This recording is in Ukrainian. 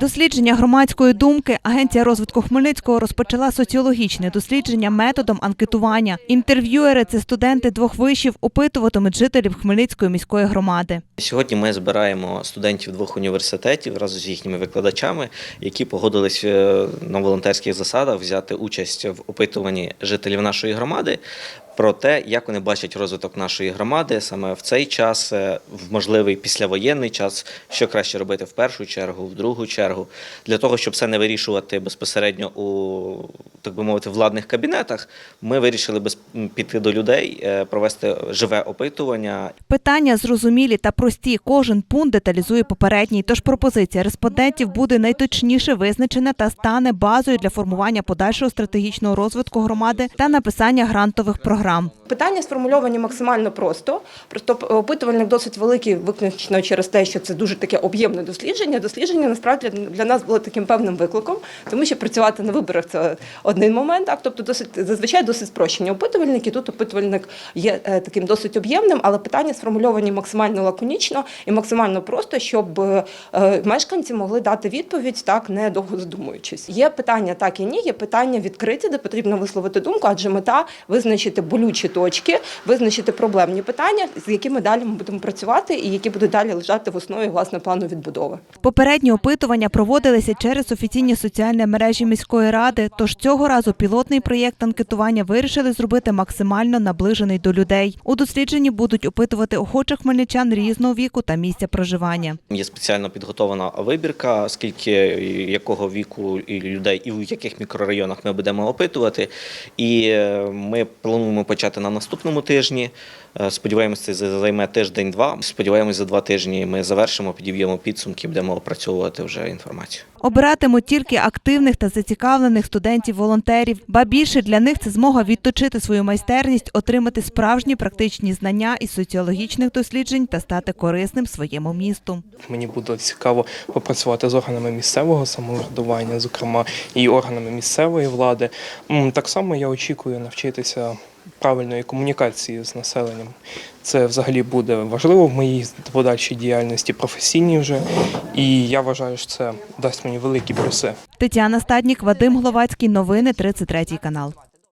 Дослідження громадської думки Агенція розвитку Хмельницького розпочала соціологічне дослідження методом анкетування. Інтерв'юери це студенти двох вишів опитуватимуть жителів Хмельницької міської громади. Сьогодні ми збираємо студентів двох університетів разом з їхніми викладачами, які погодились е, на волонтерських засадах взяти участь в опитуванні жителів нашої громади про те, як вони бачать розвиток нашої громади саме в цей час, е, в можливий післявоєнний час, що краще робити в першу чергу, в другу чергу, для того, щоб це не вирішувати безпосередньо у так би мовити владних кабінетах. Ми вирішили без піти до людей, е, провести живе опитування Питання зрозумілі та прості. Кожен пункт деталізує попередній. Тож пропозиція респондентів буде найточніше визначена та стане базою для формування подальшого стратегічного розвитку громади та написання грантових програм. Питання сформульовані максимально просто. Просто опитувальник досить великий, виключно через те, що це дуже таке об'ємне дослідження. Дослідження насправді для нас було таким певним викликом, тому що працювати на виборах це один момент. Так, тобто, досить зазвичай досить спрощені опитувальники. Тут опитувальник є е, таким досить об'ємним, але питання сформульовані максимально лаконічно і максимально просто, щоб е, мешканці могли дати відповідь так, не довго задумуючись. Є питання так і ні, є питання відкриті, де потрібно висловити думку, адже мета визначити болючі точки, визначити проблемні питання, з якими далі ми будемо працювати, і які будуть далі лежати в основі власне плану відбудови. Попередні опитування проводилися через офіційні соціальні мережі міської ради. Тож цього разу пілотний проєкт анкетування вирішили зробити максимально наближений до людей. У дослідженні будуть опитувати охочих хмельничан різного віку та місця проживання. Є спеціально підготовлена вибірка, скільки якого віку і людей і в яких мікрорайонах ми будемо опитувати. І е, ми плануємо почати на наступному тижні. Е, Сподіваємося, це займе тиждень-два. Сподіваємось, за два тижні ми завершимо, підіб'ємо підсумки, будемо опрацьовувати вже інформацію. Обиратимуть тільки активних та зацікавлених студентів-волонтерів. Ба більше для них це змога відточити свою майстерність, отримати справжні практичні знання із соціологічних досліджень та стати корисним своєму місту. Мені буде цікаво попрацювати з органами місцевого самоврядування, зокрема і органами місцевої влади. Так само я очікую навчитися правильної комунікації з населенням. Це взагалі буде важливо в моїй подальшій діяльності професійній вже. І я вважаю, що це дасть мені великі плюси. Тетяна Стаднік, Вадим Гловацький. Новини 33 канал.